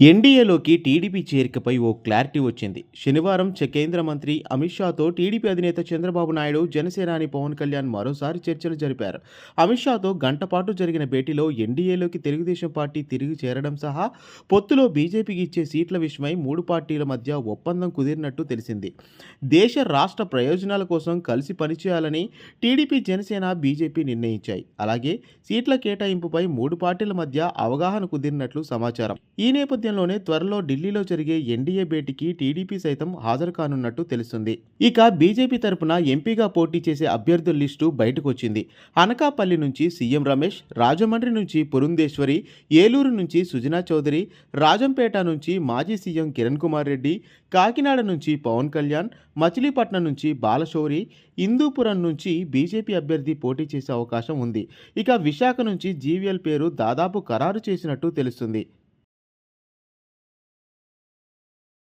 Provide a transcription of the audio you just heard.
ఎన్డీఏలోకి TDP చేరికపై ఓ clarity వచ్చింది. శనివారం కేంద్ర మంత్రి అమిత్ షాతో టీడీపీ అధినేత చంద్రబాబు నాయుడు జనసేనాని పవన్ కళ్యాణ్ మరోసారి చర్చలు జరిపారు. అమిత్ షాతో గంటపాటు జరిగిన భేటీలో ఎన్డీఏలోకి తెలుగుదేశం పార్టీ తిరిగి చేరడం సహా పొత్తులో బీజేపీకి ఇచ్చే సీట్ల విషయమై మూడు పార్టీల మధ్య ఒప్పందం కుదిరినట్టు తెలిసింది. దేశ రాష్ట్ర ప్రయోజనాల కోసం కలిసి పనిచేయాలని టీడీపీ జనసేన బీజేపీ నిర్ణయించాయి. అలాగే సీట్ల కేటాయింపుపై మూడు పార్టీల మధ్య అవగాహన కుదిరినట్లు సమాచారం. ఈ నేపథ్యంలోనే త్వరలో ఢిల్లీలో జరిగే ఎన్డీఏ భేటీకి టీడీపీ సైతం హాజరు కానున్నట్టు తెలుస్తుంది. ఇక బీజేపీ తరపున ఎంపీగా పోటీ చేసే అభ్యర్థుల లిస్టు బయటకు వచ్చింది అనకాపల్లి నుంచి సీఎం రమేష్ రాజమండ్రి నుంచి పురుందేశ్వరి ఏలూరు నుంచి సుజనా చౌదరి రాజంపేట నుంచి మాజీ సీఎం కిరణ్ కుమార్ రెడ్డి కాకినాడ నుంచి పవన్ కళ్యాణ్ మచిలీపట్నం నుంచి బాలశౌరి హిందూపురం నుంచి బీజేపీ అభ్యర్థి పోటీ చేసే అవకాశం ఉంది. ఇక విశాఖ నుంచి జీవీఎల్ పేరు దాదాపు ఖరారు చేసినట్టు తెలుస్తుంది.